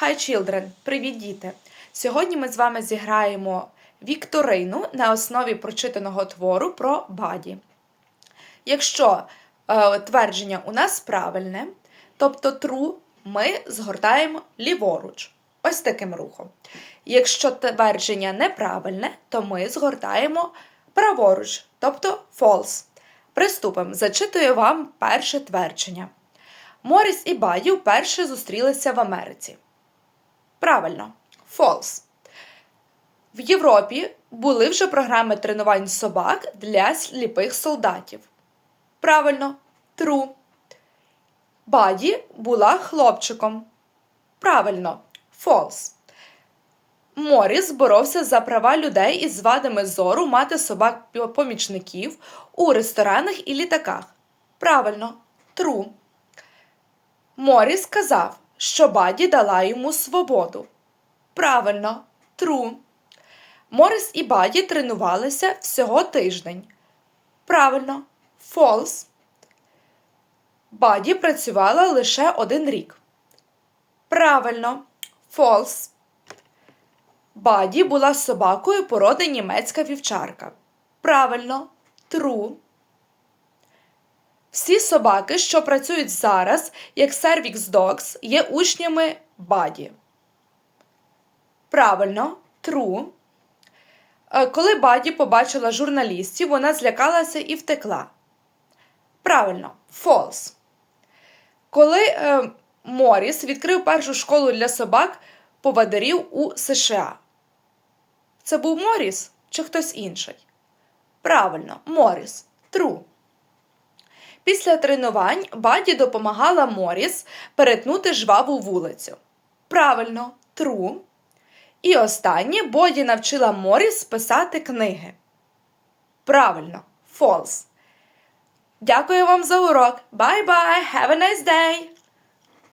Hi children! Привіт, діти! Сьогодні ми з вами зіграємо вікторину на основі прочитаного твору про баді. Якщо е, твердження у нас правильне, тобто true, ми згортаємо ліворуч. Ось таким рухом. Якщо твердження неправильне, то ми згортаємо праворуч, тобто false. Приступимо. Зачитую вам перше твердження. Моріс і Баді вперше зустрілися в Америці. Правильно, false. В Європі були вже програми тренувань собак для сліпих солдатів. Правильно, true. Баді була хлопчиком. Правильно, false. Моріс боровся за права людей із вадами зору мати собак-помічників у ресторанах і літаках. Правильно, true. Моріс сказав, що Баді дала йому свободу. Правильно, true. Моріс і Баді тренувалися всього тиждень. Правильно, false. Баді працювала лише один рік. Правильно, false. Баді була собакою породи німецька вівчарка. Правильно, true. Всі собаки, що працюють зараз, як Servix Dogs, є учнями Баді. Правильно, true. Е, Коли Баді побачила журналістів, вона злякалася і втекла. Правильно, false. Коли е, Моріс відкрив першу школу для собак повадирів у США. Це був Моріс чи хтось інший? Правильно, Моріс. True. Після тренувань Баді допомагала Моріс перетнути жваву вулицю. Правильно, true. І останнє Боді навчила Моріс писати книги. Правильно, false. Дякую вам за урок. Bye-bye. Have a nice day.